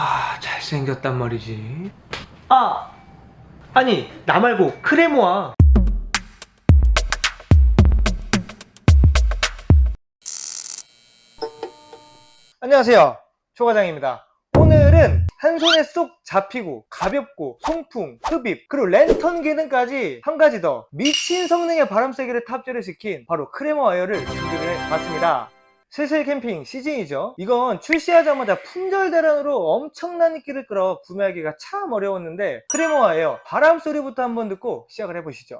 아 잘생겼단 말이지. 아. 아니 나 말고 크레모아. 안녕하세요. 초과장입니다. 오늘은 한 손에 쏙 잡히고 가볍고 송풍, 흡입 그리고 랜턴 기능까지 한 가지 더 미친 성능의 바람세기를 탑재를 시킨 바로 크레모 와이어를 준비를 해봤습니다 슬슬 캠핑 시즌이죠. 이건 출시하자마자 품절 대란으로 엄청난 인기를 끌어 구매하기가 참 어려웠는데 크레모와 에어 바람 소리부터 한번 듣고 시작을 해보시죠.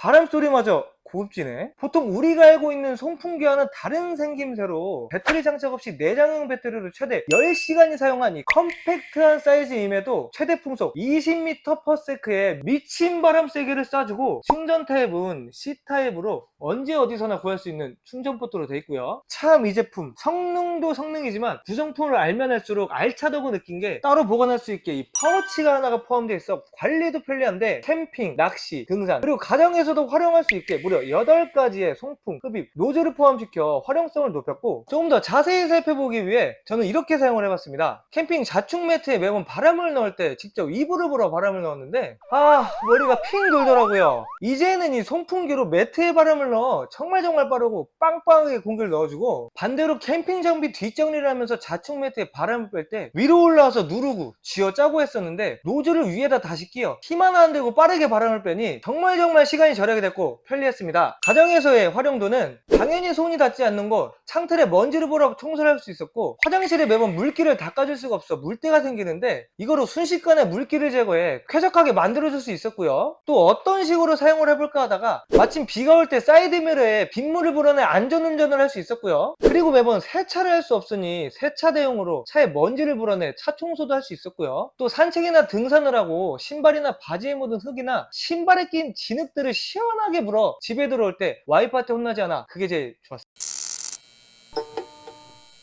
바람 소리마저 고급지네. 보통 우리가 알고 있는 송풍기와는 다른 생김새로 배터리 장착 없이 내장형 배터리로 최대 10시간이 사용한 이 컴팩트한 사이즈임에도 최대 풍속 20m/s의 미친 바람 세기를 쏴주고 충전 타입은 C타입으로 언제 어디서나 구할 수 있는 충전 포트로 되어 있고요. 참 이 제품 성능도 성능이지만 구성품을 알면 할수록 알차다고 느낀 게 따로 보관할 수 있게 이 파우치가 하나가 포함되어 있어 관리도 편리한데 캠핑, 낚시, 등산 그리고 가정에서도 활용할 수 있게 무려 8가지의 송풍, 흡입, 노즐을 포함시켜 활용성을 높였고 조금 더 자세히 살펴보기 위해 저는 이렇게 사용을 해봤습니다. 캠핑 자충 매트에 매번 바람을 넣을 때 직접 이불을 불어 바람을 넣었는데 아 머리가 핑 돌더라고요. 이제는 이 송풍기로 매트에 바람을 넣어 정말 정말 빠르고 빵빵하게 공기를 넣어주고 반대로 캠핑 장비 뒷정리를 하면서 자충 매트에 바람을 뺄 때 위로 올라와서 누르고 쥐어짜고 했었는데 노즐을 위에다 다시 끼워 힘 하나 안 대고 빠르게 바람을 빼니 정말 정말 시간이 절약이 됐고 편리했습니다. 가정에서의 활용도는 당연히 손이 닿지 않는 곳 창틀에 먼지를 보라고 청소를 할 수 있었고 화장실에 매번 물기를 닦아줄 수가 없어 물때가 생기는데 이거로 순식간에 물기를 제거해 쾌적하게 만들어줄 수 있었고요. 또 어떤 식으로 사용을 해볼까 하다가 마침 비가 올 때 사이드미러에 빗물을 불어내 안전운전을 할 수 있었고요. 그리고 매번 세차를 할 수 없으니 세차 대용으로 차에 먼지를 불어내 차 청소도 할 수 있었고요. 또 산책이나 등산을 하고 신발이나 바지에 묻은 흙이나 신발에 낀 진흙들을 시원하게 불어 집에 들어올 때 와이프한테 혼나지 않아. 그게 제일 좋았어요.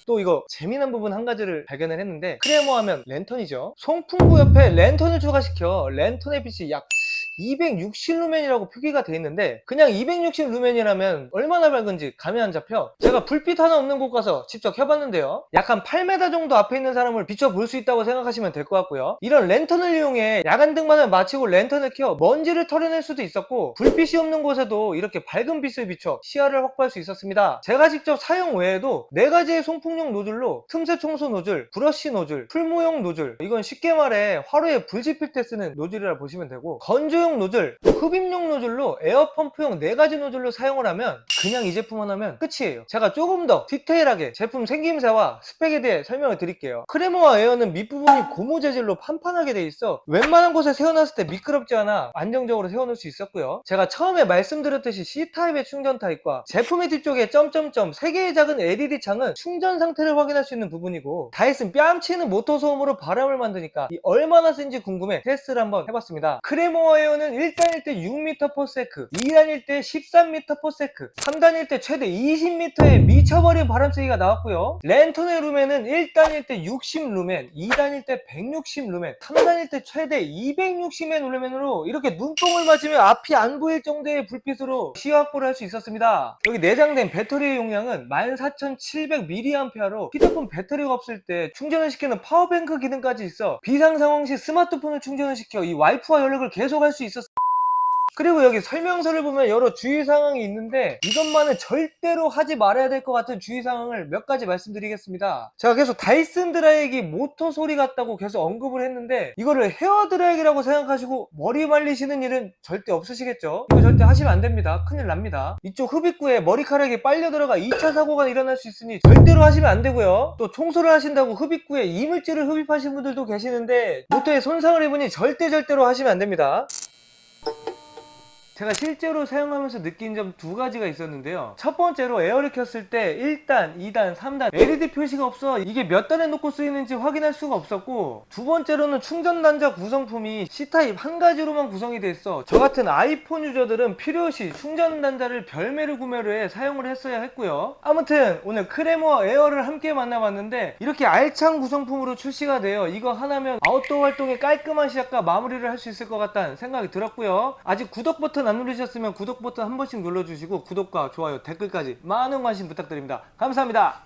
또 이거 재미난 부분 한 가지를 발견을 했는데 크레모 하면 랜턴이죠. 송풍구 옆에 랜턴을 추가시켜. 랜턴의 빛이 약 260 루멘이라고 표기가 돼 있는데 그냥 260 루멘이라면 얼마나 밝은지 감이 안 잡혀? 제가 불빛 하나 없는 곳 가서 직접 켜봤는데요. 약 한 8m 정도 앞에 있는 사람을 비춰볼 수 있다고 생각하시면 될 것 같고요. 이런 랜턴을 이용해 야간 등반을 마치고 랜턴을 켜 먼지를 털어낼 수도 있었고 불빛이 없는 곳에도 이렇게 밝은 빛을 비춰 시야를 확보할 수 있었습니다. 제가 직접 사용 외에도 4가지의 송풍용 노즐로 틈새 청소 노즐, 브러쉬 노즐, 풀무용 노즐 이건 쉽게 말해 화로에 불 지필 때 쓰는 노즐이라 보시면 되고 건조 건조용 노즐, 또 흡입용 노즐로 에어펌프용 4가지 노즐로 사용을 하면 그냥 이 제품 하나면 끝이에요. 제가 조금 더 디테일하게 제품 생김새와 스펙에 대해 설명을 드릴게요. 크레모와 에어는 밑부분이 고무 재질로 판판하게 돼 있어 웬만한 곳에 세워놨을 때 미끄럽지 않아 안정적으로 세워놓을 수 있었고요. 제가 처음에 말씀드렸듯이 C타입의 충전 타입과 제품의 뒤쪽에 점점점 3개의 작은 LED 창은 충전 상태를 확인할 수 있는 부분이고 다이슨 뺨치는 모터 소음으로 바람을 만드니까 이 얼마나 센지 궁금해 테스트를 한번 해봤습니다. 크레모와 에어 에어는 1단일 때 6m/s, 2단일 때 13m/s, 3단일 때 최대 20m의 미쳐버린 바람 세기가 나왔고요. 랜턴의 루멘은 1단일 때 60루멘, 2단일 때 160루멘, 3단일 때 최대 260의 루멘으로 이렇게 눈뽕을 맞으면 앞이 안 보일 정도의 불빛으로 시야 확보를 할 수 있었습니다. 여기 내장된 배터리 용량은 14,700mAh로 휴대폰 배터리가 없을 때 충전을 시키는 파워뱅크 기능까지 있어 비상 상황 시 스마트폰을 충전을 시켜 이 와이프와 연락을 계속할 수 있었어. 그리고 여기 설명서를 보면 여러 주의사항이 있는데 이것만은 절대로 하지 말아야 될 것 같은 주의사항을 몇 가지 말씀드리겠습니다. 제가 계속 다이슨 드라이기 모터 소리 같다고 계속 언급을 했는데 이거를 헤어 드라이기라고 생각하시고 머리 말리시는 일은 절대 없으시겠죠? 이거 절대 하시면 안 됩니다. 큰일 납니다. 이쪽 흡입구에 머리카락이 빨려 들어가 2차 사고가 일어날 수 있으니 절대로 하시면 안 되고요. 또 청소를 하신다고 흡입구에 이물질을 흡입하신 분들도 계시는데 모터에 손상을 입으니 절대 절대로 하시면 안 됩니다 제가 실제로 사용하면서 느낀 점 두 가지가 있었는데요. 첫 번째로 에어를 켰을 때 1단, 2단, 3단 LED 표시가 없어 이게 몇 단에 놓고 쓰이는지 확인할 수가 없었고 두 번째로는 충전 단자 구성품이 C타입 한 가지로만 구성이 돼 있어. 저 같은 아이폰 유저들은 필요시 충전 단자를 별매를 구매를 해 사용을 했어야 했고요. 아무튼 오늘 크레모 에어를 함께 만나봤는데 이렇게 알찬 구성품으로 출시가 돼요. 이거 하나면 아웃도어 활동의 깔끔한 시작과 마무리를 할 수 있을 것 같다는 생각이 들었고요. 아직 구독 버튼 안 누르셨으면 구독 버튼 한 번씩 눌러주시고 구독과 좋아요, 댓글까지 많은 관심 부탁드립니다. 감사합니다.